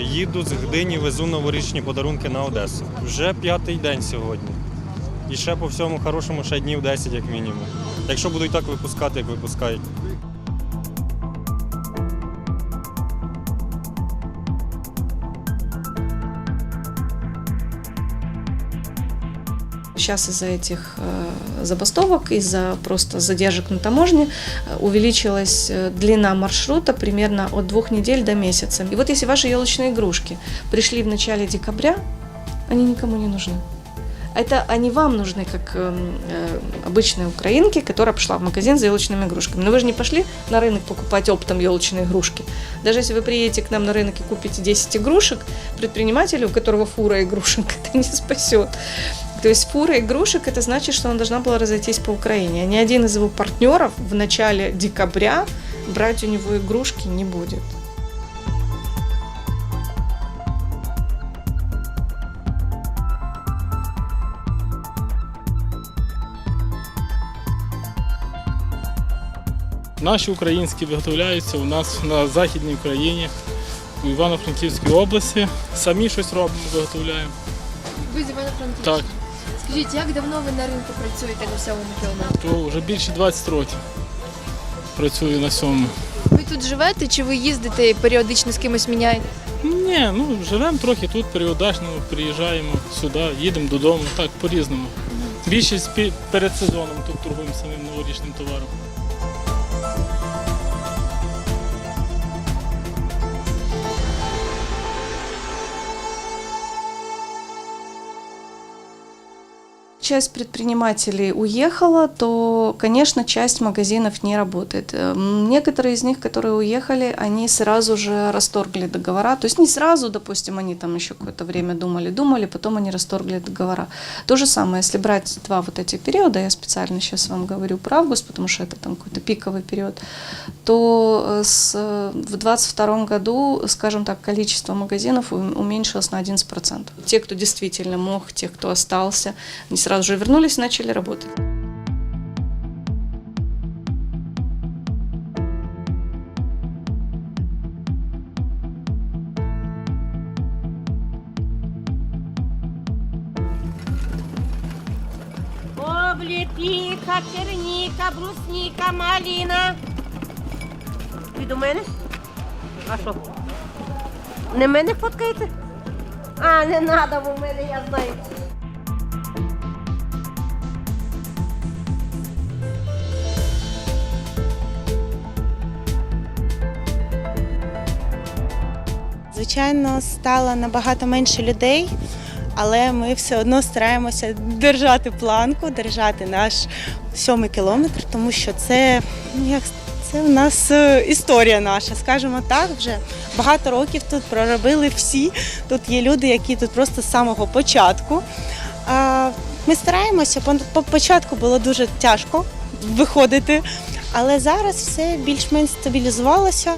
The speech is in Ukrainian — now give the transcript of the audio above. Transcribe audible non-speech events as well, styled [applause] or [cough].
їду з Гдині, везу новорічні подарунки на Одесу. Вже п'ятий день сьогодні. І ще по всьому хорошому ще днів 10 як мінімум. Якщо будуть так випускати, як випускають. Сейчас из-за этих э, забастовок, из-за просто задержек на таможне э, увеличилась э, длина маршрута примерно от двух недель до месяца. И вот если ваши елочные игрушки пришли в начале декабря, они никому не нужны. Это они вам нужны, как эм, э, обычные украинки, которая пошла в магазин за елочными игрушками. Но вы же не пошли на рынок покупать оптом елочные игрушки. Даже если вы приедете к нам на рынок и купите 10 игрушек, предпринимателю, у которого фура игрушек, [laughs] это не спасет. То есть фура игрушек это значит, что она должна была разойтись по Украине. А ни один из его партнеров в начале декабря брать у него игрушки не будет. Наші українські виготовляються у нас на Західній Україні, у Івано-Франківській області. Самі щось робимо, виготовляємо. Ви з Івано-Франківська? Так, Скажіть, як давно ви на ринку працюєте на сьомому кілометрі? то вже більше 20 років працюю на сьомому. Ви тут живете чи ви їздите і періодично з кимось міняєте? Ні, ну живемо трохи тут, періодично приїжджаємо сюди, їдемо додому, так по-різному. Більшість пі- перед сезоном тут торгуємо самим новорічним товаром. Часть предпринимателей уехала, то, конечно, часть магазинов не работает. Эм, Некоторые из них, которые уехали, они сразу же расторгли договора. То есть не сразу, допустим, они там еще какое-то время думали, думали, потом они расторгли договора. То же самое, если брать два вот эти периода, я специально сейчас вам говорю про август, потому что это там какой-то пиковый период, то э, с, э, в 2022 году, скажем так, количество магазинов уменьшилось на 11%. Те, кто действительно мог, те, кто остался, они сразу же вернулись и начали работать. Обліпіха, черніка, брусніка, маліна. Ви до мене? А що? Не мене фоткаєте? А, не треба, бо в мене я знаю. Звичайно, стало набагато менше людей, але ми все одно стараємося держати планку, держати наш сьомий кілометр, тому що це ну, як це в нас е, історія наша, скажімо так, вже багато років тут проробили всі. Тут є люди, які тут просто з самого початку. Ми стараємося. По- По початку було дуже тяжко виходити, але зараз все більш-менш стабілізувалося.